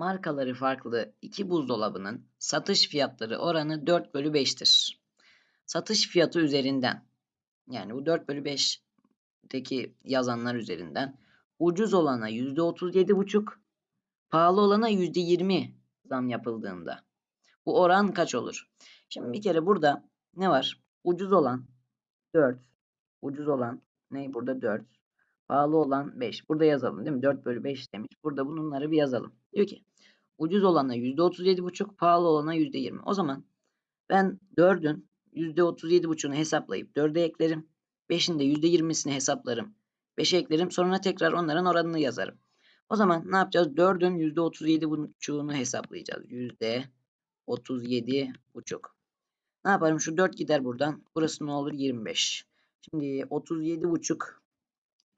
Markaları farklı iki buzdolabının satış fiyatları oranı 4 bölü 5'tir. Satış fiyatı üzerinden yani bu 4 bölü 5'teki yazanlar üzerinden ucuz olana %37,5 pahalı olana %20 zam yapıldığında bu oran kaç olur? Şimdi bir kere burada ne var? Ucuz olan 4 ucuz olan ne burada 4 pahalı olan 5 burada yazalım değil mi? 4 bölü 5 demiş. Burada bunları bir yazalım. Diyor ki ucuz olana %37,5 pahalı olana %20. O zaman ben 4'ün %37,5'unu hesaplayıp 4'e eklerim. 5'in de %20'sini hesaplarım. 5'e eklerim. Sonra tekrar onların oranını yazarım. O zaman ne yapacağız? 4'ün %37,5'unu hesaplayacağız. %37,5. Ne yaparım? Şu 4 gider buradan. Burası ne olur? 25. Şimdi 37,5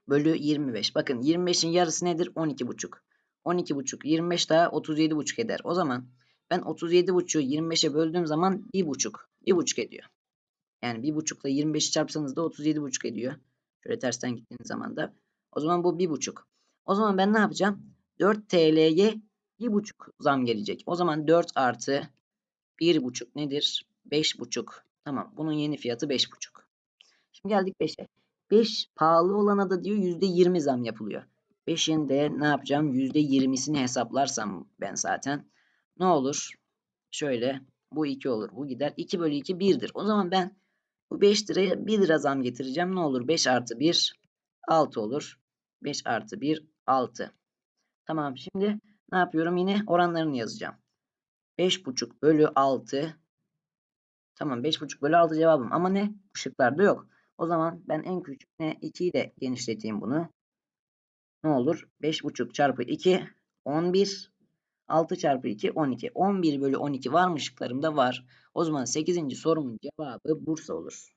bölü 25. Bakın 25'in yarısı nedir? 12,5. 12,5 25 daha 37,5 eder. O zaman ben 37,5'u 25'e böldüğüm zaman 1,5. 1,5 ediyor. Yani 1,5 ile 25'i çarpsanız da 37,5 ediyor. Şöyle tersten gittiğiniz zaman da. O zaman bu 1,5. O zaman ben ne yapacağım? 4 TL'ye 1,5 zam gelecek. O zaman 4 artı 1,5 nedir? 5,5. Tamam. Bunun yeni fiyatı 5,5. Şimdi geldik 5'e. 5 pahalı olana da diyor %20 zam yapılıyor. 5'in de ne yapacağım? %20'sini hesaplarsam ben zaten ne olur? Şöyle bu 2 olur. Bu gider. 2 bölü 2 1'dir. O zaman ben bu 5 liraya 1 lira zam getireceğim. Ne olur? 5 artı 1 6 olur. 5 artı 1 6. Tamam şimdi ne yapıyorum? Yine oranlarını yazacağım. 5,5 bölü 6. Tamam 5,5 bölü 6 cevabım. Ama ne? Bu şıklarda yok. O zaman ben en küçük ne? 2'yi de genişleteyim bunu. Ne olur? 5,5 çarpı 2 11. 6 çarpı 2 12. 11 bölü 12 var mı şıklarımda? Var. O zaman 8. sorumun cevabı Bursa olur.